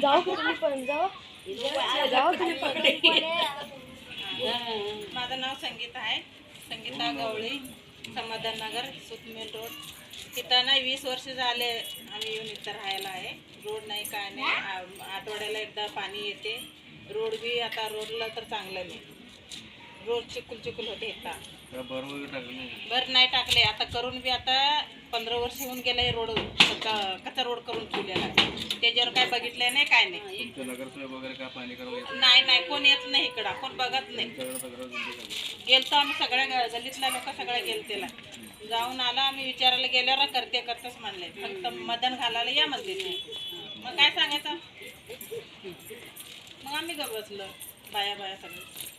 जाऊ पण जाऊ पकडे माझं नाव संगीता आहे. संगीता गवळी समाधान नगर सुतमेल रोड. तिथं नाही वीस वर्ष झाले आम्ही येऊन इथं राहायला आहे. रोड नाही काय नाही. आठवड्याला एकदा पाणी येते. रोड बी आता रोडला तर चांगलं नाही. रोड चिकूल चिकूल होते टाकलं नाही भर नाही टाकले. आता करून बी आता पंधरा वर्ष होऊन गेले रोड कच्चा कच्चा रोड करून ठेवलेला. त्याच्यावर काय बघितलं नाही काय नाही. नाही? नाही कोण येत नाही इकडं. कोण बघत नाही? गेलतो आम्ही सगळ्या गल्लीतल्या लोक सगळ्या गेलतेला. जाऊन आला आम्ही विचारायला गेल्यावर करते करतच म्हणले. फक्त मदन घालायला या म्हणते ते. मग काय सांगायचं? मग आम्ही ग बसलो. बाया बाया सगळे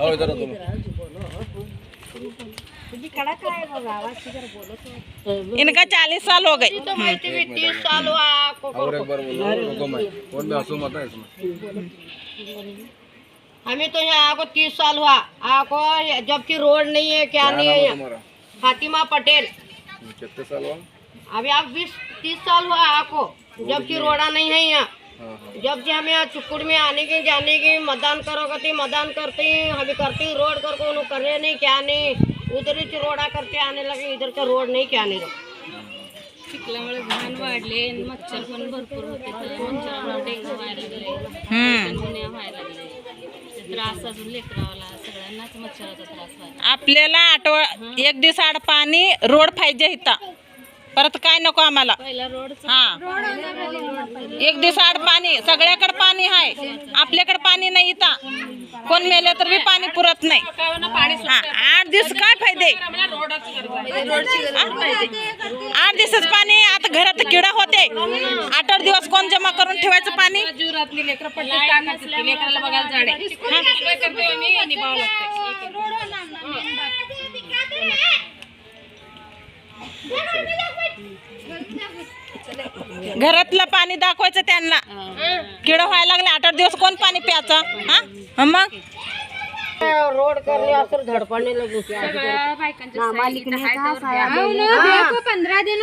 हो जरा तुम्ही इनका चालीस साल हो गए और एक बार बोलो रुको मैं फ़ोन में हंसू मत है इसमें हमें तो यहाँ आको तीस साल हुआ आको जबकि रोड नहीं है क्या नहीं है फातिमा पटेल कितने साल हुआ अभी आप बीस तीस साल हुआ आको जबकि रोड़ा नहीं है यहाँ जब से हमें यहाँ चुकुड़ में आने की जाने की मतदान करो करती मतदान करते हमें करती रोड कर को उन्होंने करे नहीं क्या नहीं उधर ही रोड़ा करते आने लगे इधर का रोड नहीं क्या नहीं चिखलामुळे घाण वाढले आणि मच्छर पण भरपूर होते तर मच्छरामुळे डेंगू व्हायला लागले. हम्म. निमोनिया व्हायला लागले. ते त्रास अजून लेकरावाला सगळ्यांनाच मच्छराचा त्रास व्हायला आपल्याला आठवड एक दिवस आड पाणी रोड पाहिजे इथं. परत काय नको आम्हाला? पहिला रोड हा. एक दिवस आड पाणी सगळ्याकडे पाणी आहे आपल्याकडे पाणी नाही इथं. कोण मेले तर बी पाणी पुरत नाही. हा, आठ दिवस काय फायदे? आठ दिवसच पाणी आता घरात किडा होते. आठ आठ दिवस कोण जमा करून ठेवायचं पाणी? घरातलं पाणी दाखवायचं त्यांना. किडा व्हायला लागले आठ आठ दिवस कोण पाणी प्यायचं हा? हा मग? रोड कर लिया फिर धड़पड़ने लगी पंधरा दिन